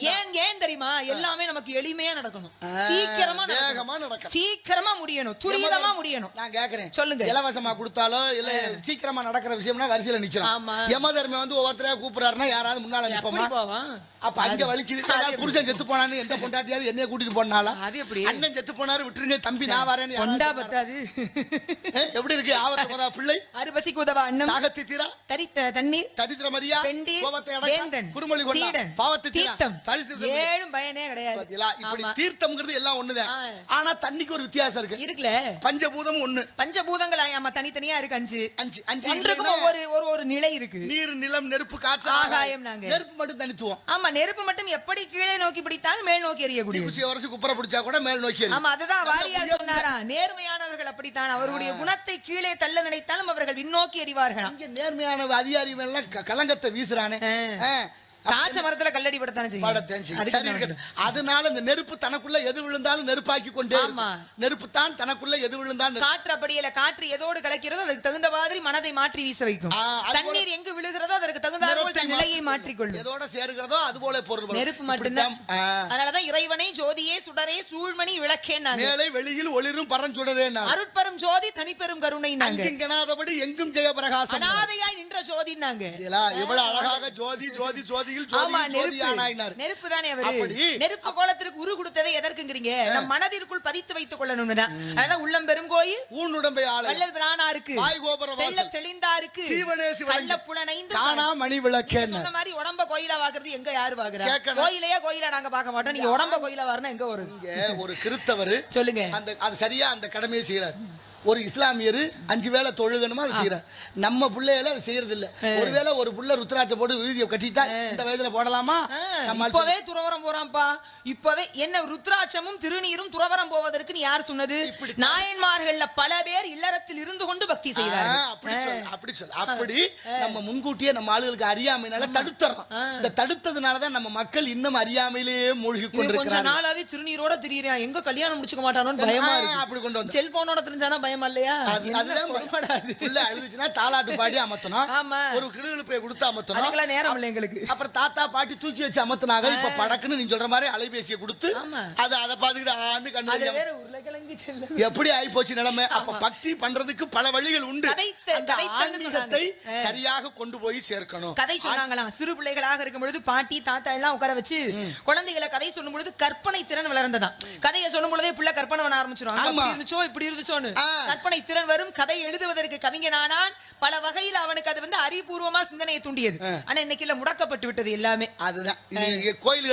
ஏன் ஏன் தெரியுமா? எல்லாமே நமக்கு எளிமையா நடக்கணும். சீக்கிரமா வேகமா நடக்கணும். சீக்கிரமா முடியணும். துரிதமா முடியணும். நான் கேக்குறேன். சொல்லுங்க. இலவசமா கொடுத்தாலோ இல்ல சீக்கிரமா நடக்கிற விஷயம்னா வரிசையில நிக்கிறோம் ஆமா. யமதர்ம வந்து ஒவ்வொருத்தரையா கூப்பிடுறாருன்னா யாராவது முன்னால நிப்போமா? அப்ப அங்க வலிக்குது? புருஷன் செத்து போனான்னு எந்த பொண்டாட்டியாவது என்னைய கூட்டிட்டு போனாலும் அது எப்படி? அண்ணன் செத்து போனாரு விட்டுருங்க தம்பி நான் வரேன்னு கொண்டா பத்தாது. எப்படி இருக்கு? ஆபத்து போதா பிள்ளை? அறுபசிக்கு உதவ அண்ணம் தாகத்தி தீரா? தரித்த தண்ணீர்? தரித்திர மரியா? பெண்டீர் கோபத்தை வேந்தன்? அடக்க குருமொழி சீடன்? பாவத்தை தீரா? தீர்த்தம்? பரிசு ஏழும் பயனே கிடையாது. இப்படி. தீர்த்தம்ங்கிறது எல்லாம் ஒண்ணுதான். ஆனா தண்ணிக்கு ஒரு வித்தியாசம் இருக்கு. இருக்குல்ல. பஞ்சபூதம் ஒண்ணு. பஞ்சபூதங்கள் ஆமா தனித்தனியா இருக்கு அஞ்சு. அஞ்சு அஞ்சு. ஒன்றுக்கும் ஒவ்வொரு ஒரு ஒரு நிலை இருக்கு. நீர் நிலம் நெருப்பு காற்று ஆகாயம். நாங்க. நெருப்பு மட்டும் தனித்துவம். ஆமா நெருப்பு மட்டும் எப்படி கீழே நோக்கி பிடித்தாலும் மேல் நோக்கி எறியக்கூடிய. தீக்குச்சி உரசி குப்புற பிடிச்சா கூட மேல் நோக்கி. ஆமா அதுதான் வாரியார் சொன்னாரா நேர்மையானவர்கள் அப்படித்தான். அவருடைய குணத்தை கீழே தள்ள நினைத்தாலும் அவர்கள் விண்ணோக்கி எறிவார்களாம். இங்க நேர்மையான அதிகாரி எல்லாம் கலங்கத்தை வீசுறானே. காய்ச்ச மரத்துல கல்லடி படத்தானே செய்யும். அதனால இந்த நெருப்பு தனக்குள்ள எது விழுந்தாலும் நெருப்பாக்கி கொண்டே. நெருப்பு தான் தனக்குள்ள எது விழுந்தாலும் காற்று அப்படியில காற்று எதோடு கலக்கிறதோ அதுக்கு தகுந்த மாதிரி மனதை மாற்றி வீச வைக்கும். தண்ணீர் எங்கு விழுகிறதோ அதற்கு தகுந்த தன் நிலையை மாற்றிக் மாற்றிக்கொள்ளும். எதோட சேருகிறதோ அது போல பொருள். நெருப்பு மட்டும்தான். அதனாலதான் இறைவனை ஜோதியே சுடரே சூழ்மணி விளக்கேன்னாங்க. மேலே வெளியில் ஒளிரும் பரஞ்சுடரே அருட்பெரும் ஜோதி தனிப்பெரும் கருணைனாங்க அங்கிங்கனாதபடி எங்கும் ஜெயபிரகாசம் அனாதையாய் நின்ற ஜோதினாங்க இதெல்லாம் எவ்வளவு அழகாக ஜோதி ஜோதி ஜோதி ஜோதி நெருப்பு ஆனாயினார் நெருப்பு. தானே அவரு? நெருப்பு கோலத்திற்கு உரு கொடுத்ததை எதற்குங்கிறீங்க? நம் மனதிற்குள் பதித்து வைத்துக் கொள்ளணும்னு தான் அதான் உள்ளம் பெரும் கோயில். ஊனுடம்பை ஆலை வள்ளல் பிரானாருக்கு. வாய் கோபுர வாசல். தெள்ள தெளிந்தாருக்கு. சீவனே சிவனே. கள்ள புலனைந்து தானா மணி விளக்கேன்னு. சொன்ன மாதிரி உடம்ப கோயிலா வாக்குறது எங்க யாரு கேட்கணும். கோயிலையே கோயிலா நாங்க பார்க்க மாட்டோம். நீங்க உடம்ப கோயிலா வரணும் எங்க வரும்? ஒரு கிறிஸ்தவர் சொல்லுங்க. அந்த அது சரியா அந்த கடமையை செய்யறாரு ஒரு இஸ்லாமியர் அஞ்சு வேளை தொழுகணுமா அதை செய்யறாரு நம்ம பிள்ளைகள அதை செய்யறது இல்ல ஒருவேளை ஒரு புள்ள ருத்ராட்சை போட்டு வீதியை கட்டிட்டா இந்த வயதுல போடலாமா? இப்பவே துறவரம் போறான்ப்பா. இப்பவே என்ன ருத்ராட்சமும் திருநீரும் துறவரம் போவதற்கு யார் சொன்னது? நாயன்மார்கள்ல பல பேர் இல்லறத்தில் இருந்து கொண்டு பக்தி செய்தார்கள். அப்படி சொல்லு அப்படி நம்ம முன்கூட்டியே நம்ம ஆளுகளுக்கு அறியாமைனால தடுத்துறோம். இந்த தடுத்ததுனாலதான் நம்ம மக்கள் இன்னும் அறியாமையிலேயே மூழ்கி கொஞ்ச கொண்டிருக்கிறாங்க நாளாவே திருநீரோட திரியிறான். எங்க கல்யாணம் முடிச்சுக்க மாட்டானோன்னு பயமா இருக்கு. அப்படி கொண்டு வந்து செல்போனோட தெரிஞ்சானா பயமா இல்லையா? அதுதான் அது. புள்ள அழுதுச்சுன்னா தாலாட்டு பாடி அமத்தணும் ஆமா. ஒரு கிளுகிழு போய் கொடுத்து அமத்தணும் அதுக்கெல்லாம் நேரம் இல்லை எங்களுக்கு. அப்புறம் தாத்தா பாட்டி தூக்கி வச்சு அமத்துனாங்க இப்ப படக்குன்னு நீ சொல்ற மாதிரி அலைபேசியை கொடுத்து. அத அத பாத்துக்கிட்டு ஆண்டு கண்ணு எப்படி ஆயிப்போச்சு நிலைமை? அப்ப பக்தி பண்றதுக்கு பல வழிகள் உண்டு. அந்த ஆன்மீகத்தை. சரியாக கொண்டு போய் சேர்க்கணும். கதை சொன்னாங்களாம். சிறு பிள்ளைகளாக இருக்கும் பொழுது பாட்டி தாத்தா எல்லாம் உட்கார வச்சு குழந்தைகளை கதை சொல்லும் பொழுது கற்பனை திறன் வளர்ந்ததாம். கதையை சொல்லும் பொழுதே பிள்ளை கற்பனை பண்ண ஆரம்பிச்சிடும். அப்படி இருந்துச்சோ இப்படி இருந்துச்சோன்னு. கற்பனை திறன் வரும். கதை எழுதுவதற்கு கவிஞனானான். பல வகையில் அவனுக்கு அது வந்து அறிவுபூர்வமா சிந்தனையை தூண்டியது. ஆனா இன்னைக்கு இல்ல முடக்கப்பட்டு விட்டது எல்லாமே. அதுதான். கோயில்கள்